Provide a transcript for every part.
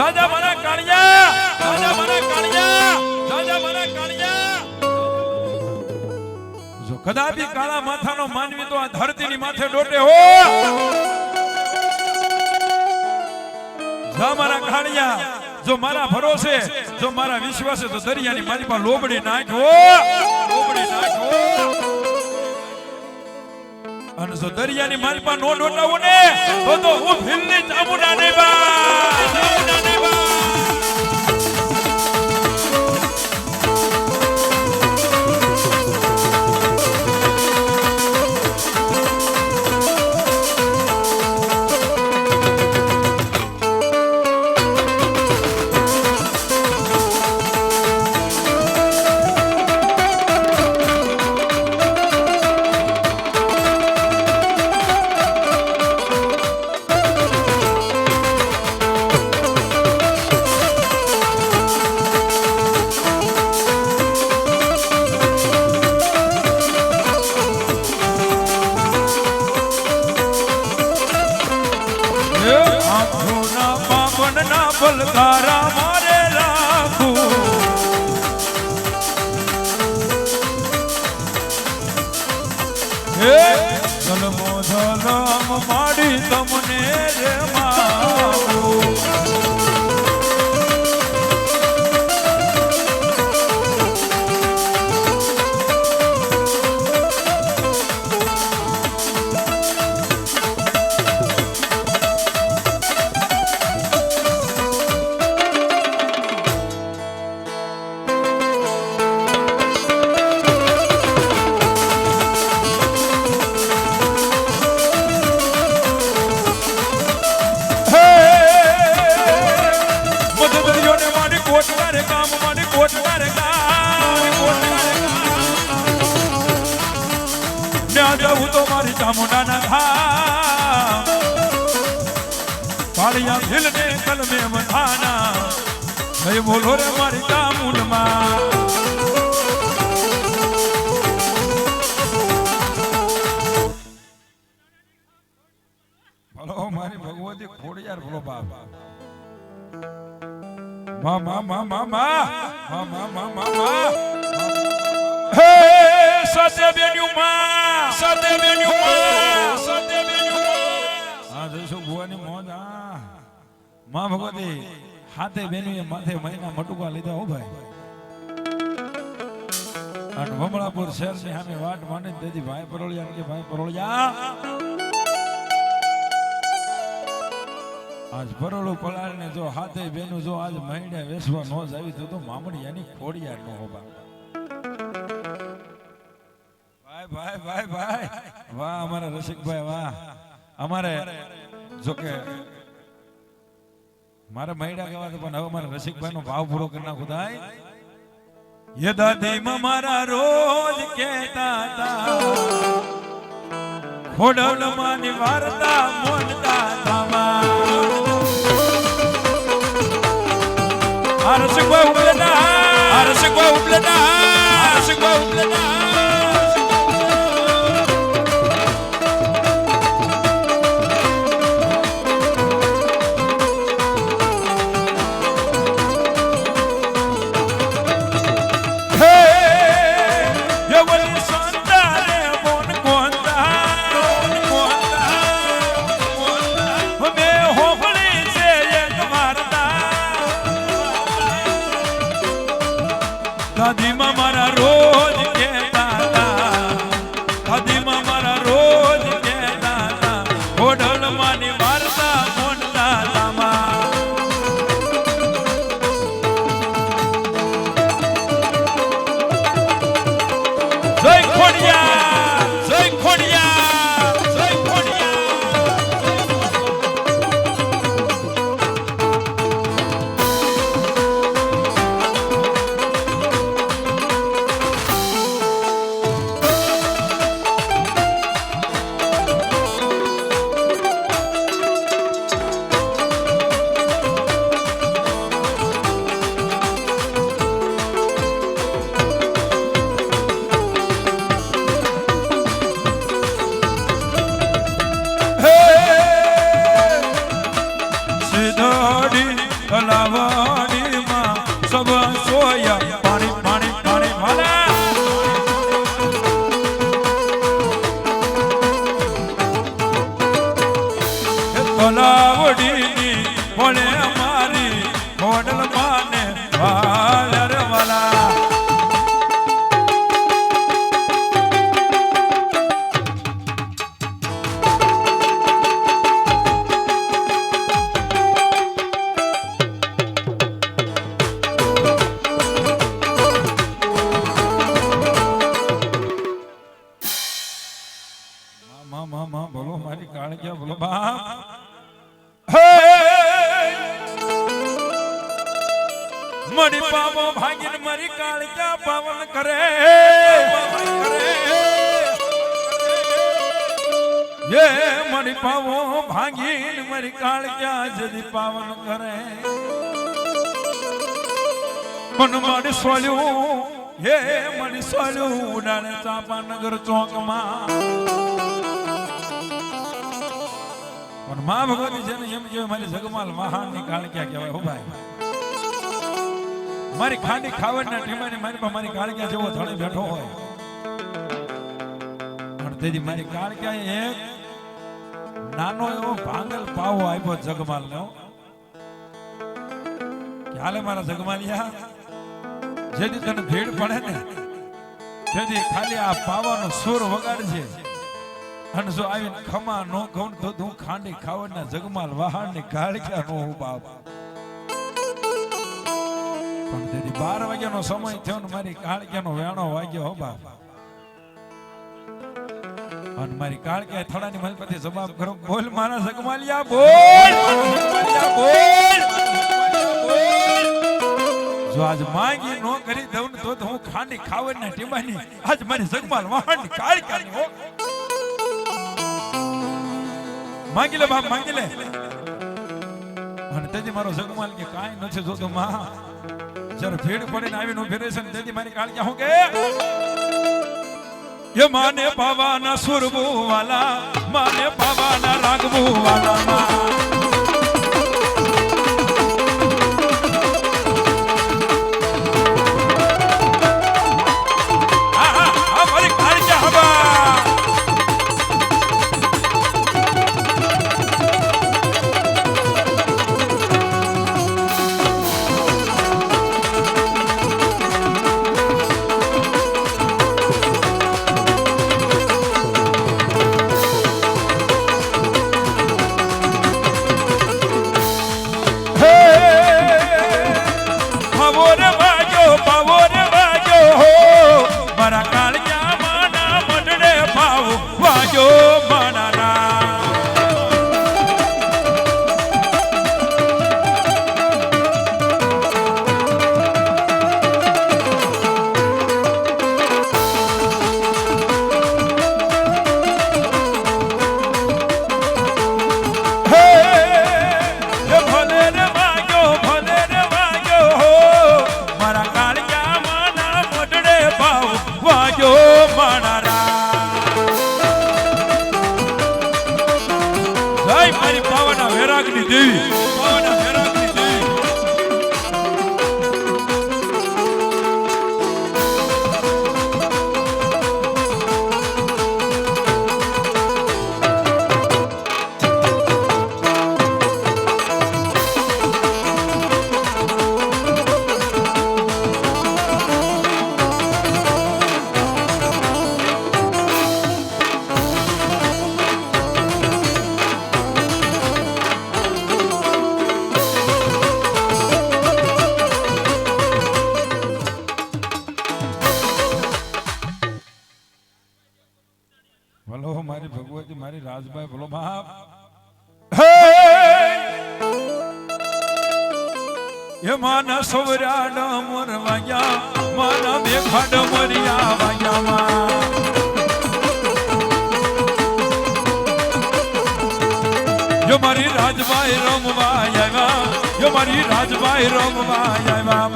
જાજા મારા કાળિયા જાજા મારા કાળિયા જાજા મારા કાળિયા. જો કદાપી કાળા માથાનો માનવી તો આ ધરતીની માથે ડોટે હો. જા મારા કાણિયા જો મારા ભરોસે, જો મારા વિશ્વાસે તો દરિયાની મારી પાસે લોબડી નાખ લોબડી નાખ અને જો દરિયાની મારી પાસે નો ડોટાવો ને તો તો હું ભીલની ચામુંડા ને બા ગોગલ તારા મારે રાખું હે જન્મો જન્મ માડી તમે કલમે મથાના. જય બોલો રે મારી ચામુંડમાં. ભલો મારી ભગવતી ખોડિયાર ભલો બાપ. મા મા મા મા મા મા મા મા મા મા. હે સત્ય બેન્યુ મા સત્ય બેન્યુ મા સત્ય મા ભગવતી, હાથે બેન્યુ માથે મહિના મટુકા લીધા હો ભાઈ. અને વમળાપુર શહેરની સામે વાટ માની તેથી ભાઈ પરોળિયા કે ભાઈ પરોળિયા. આજ પરોળું પલાળને જો હાથે બેનું જો આજ મહિને વેસવા નો જ આવી તો તો મામડિયાની ખોડિયાર નો હોબા ભાઈ ભાઈ ભાઈ ભાઈ. વાહ, અમારા રસિકભાઈ, વાહ. અમારે જો કે મારે મૈડા કહેવા પણ હવે મારે રસિકભાઈ નો ભાવ પૂરો કરી નાખો થાય. યદાદી મારા રોજ કહેતા હતા. ખોડલ માં નિવારતા મોનતા તમા હર્ષ ગો ઉપલડા હર્ષ ગો ઉપલડા હર્ષ ગો ઉપલડા મા મા મા બોલો મારી કાળજા બોલો બાપ. મડી પાવો ભાગીને મારી કાળજા પાવન કરે. એ મડી પાવો ભાગીને મારી કાળજા જદી પાવન કરે. મન મારી સોલ્યું, હે મની સોલ્યું ઉડાણે ચાંપાનગર ચોકમાં. પણ મા ભગવતી જેને એમ કહેવાય, મારી જગમાલ મહાનની કાળક્યા કહેવાય, હો ભાઈ? મારી ખાંડી ખાવડના ટીમાની મારી પાસે મારી કાળક્યા જેવો ધણે બેઠો હોય? પણ તેથી મારી કાળક્યા એક નાનો એવો ભાંગલ પાવો આપ્યો જગમાલ નો હાલે મારા જગમાલિયા, જેથી તને ભીડ પડે ને, તેથી ખાલી આ પાવાનો સુર વગાડજે. અને જો આવીને ખમા નો કહું તો હું ખાંડી ખાવડના જગમાલ વહાણની ગાળક્યા નો હું બાપ. પણ તેથી બાર વાગ્યાનો સમય થયો ને મારી કાળક્યાનો વેણો વાગ્યો હો બાપ. અને મારી કાળક્યા થડાની ની પાસે જવાબ કરો બોલ મારા જગમાલિયા, બોલ બોલ જો આજ માંગી નો કરી દઉં ને તો હું ખાંડી ખાવડના ટીમાની આજ મારી જગમાલ વહાણની કાળક્યાની હો. માંગી લે બાપ, માંગી લે. અને તેથી મારો જગમાલ કે કાંઈ નથી જોતો માં. જ્યારે ભેડ પડીને આવીને ઊભી રહેશે ને તેથી મારી કાળક્યા હું કે? એ માને પાવાના સુરબુ વાલા માને પાવાના રાગબુ વાલા. Dei. માના સવરા વાયા મારા બે ખાડ મરિયા વાગ્યા માં જો મારી રાજભાઈ રમવા આવ્યા, જો મારી રાજભાઈ રમવા આવ્યા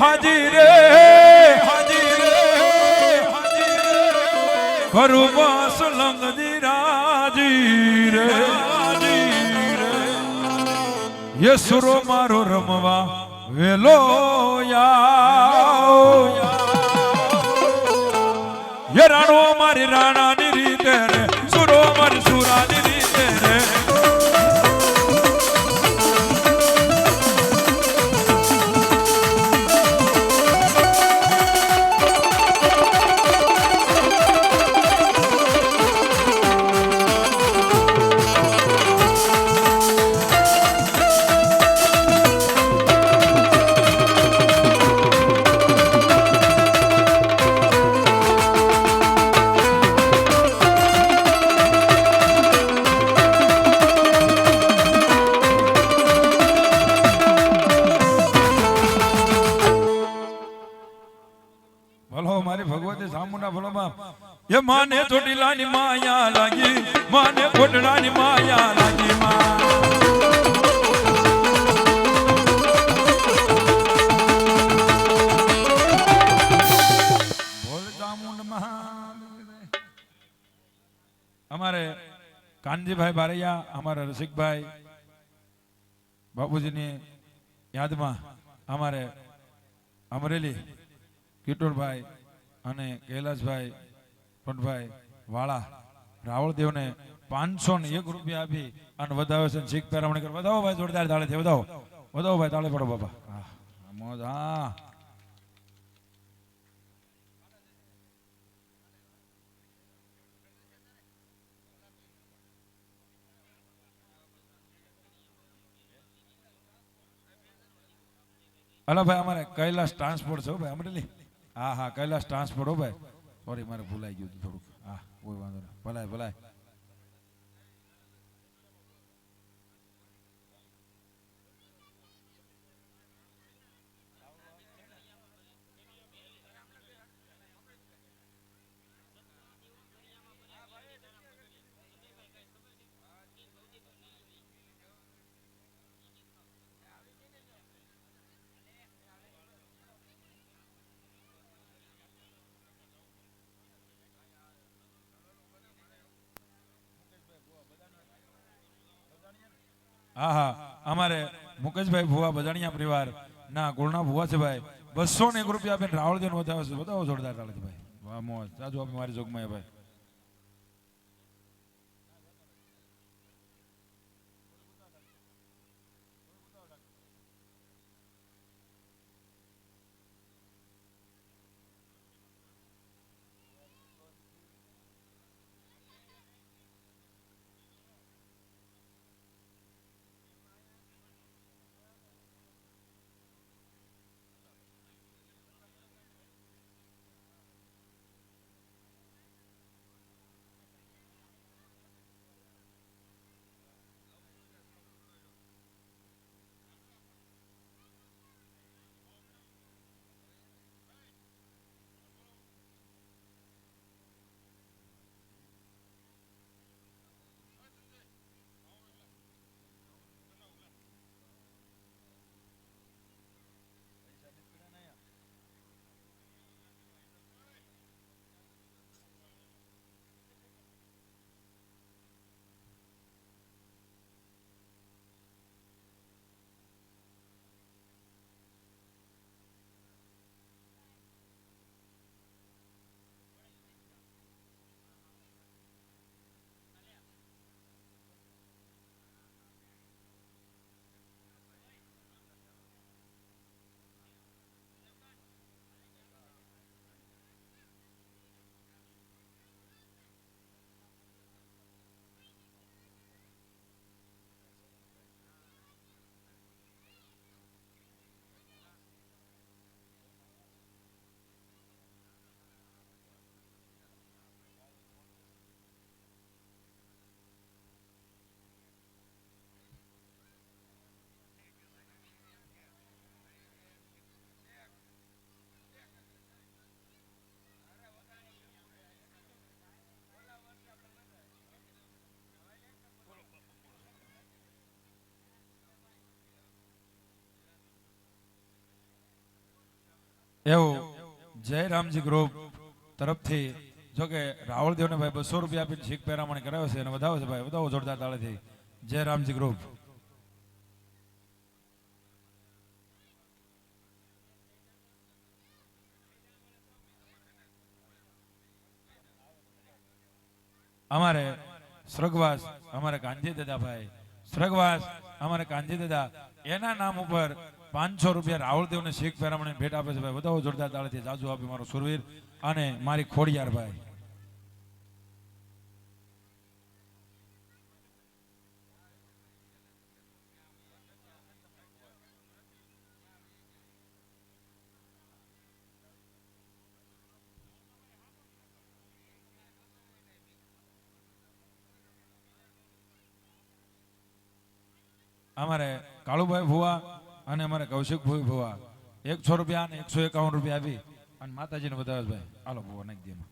હાજી રે હાજી રે હાજી રે કરું બસ લંગજી રાજી રે યસુરો મારો રમવા વેલો યા યે રાણો મારી રાણાની અમારે કાનજીભાઈ બારૈયા, અમારા રસિકભાઈ બાપુજીની યાદમાં અમારે અમરેલી કિટોરભાઈ અને કૈલાસભાઈ પટભાઈ વાળા રાવળદેવને પાંચસો ને એક રૂપિયા આપી અને વધાવે છે શીખ પેરામણી કરે વધાવો ભાઈ, જોરદાર તાળે વધાવો. વધાવો ભાઈ, તાળે પડો બાપા. મોજ, હા. હલો ભાઈ, અમારે કૈલાસ ટ્રાન્સપોર્ટ છે ભાઈ, અમરેલી. હા હા, કૈલાસ ટ્રાન્સપોર્ટ હો ભાઈ. સોરી મારે ભૂલાઈ ગયું થોડુંક. હા, કોઈ વાંધો નહીં. ભલાય ભલાય. હા હા અમારે મુકેશભાઈ ભુવા બજાણિયા પરિવાર, ના ગુણના ભુવા છે ભાઈ. બસો ને એક રૂપિયા આપીને રાવળદેવ નો વધાવે છે. બતાવો જોરદાર તાળે ભાઈ. વાહ, મોજ. સાજુ આપે મારી જોગમાં ભાઈ. એવું. જય રામજી ગ્રુપ તરફથી. જો કે રાહુલ દેવને ભાઈ બસો રૂપિયા આપીને શીખ પહેરામણી કરાવે છે અને વધાવે છે ભાઈ. વધાવો જોરદાર તાળેથી. જય ગ્રુપ. અમારે સ્વર્ગવાસ અમારે કાંજી દાદા ભાઈ. સ્વર્ગવાસ અમારે કાંજી દાદા. એના નામ ઉપર પાંચસો રૂપિયા રાહુલ દેવને શીખ પહેરામણી ભેટ આપે છે ભાઈ. વધાવો જોરદાર તાળેથી જાજુ આપી મારો સુરવીર અને મારી ખોડિયાર ભાઈ. અમારે કાળુભાઈ ભુવા અને અમારે કૌશિકભાઈ ભુવા એકસો રૂપિયા અને એકસો એકાવન રૂપિયા આપી અને માતાજીને વધારે ભાઈ, હાલો ભુવા નાખી દે.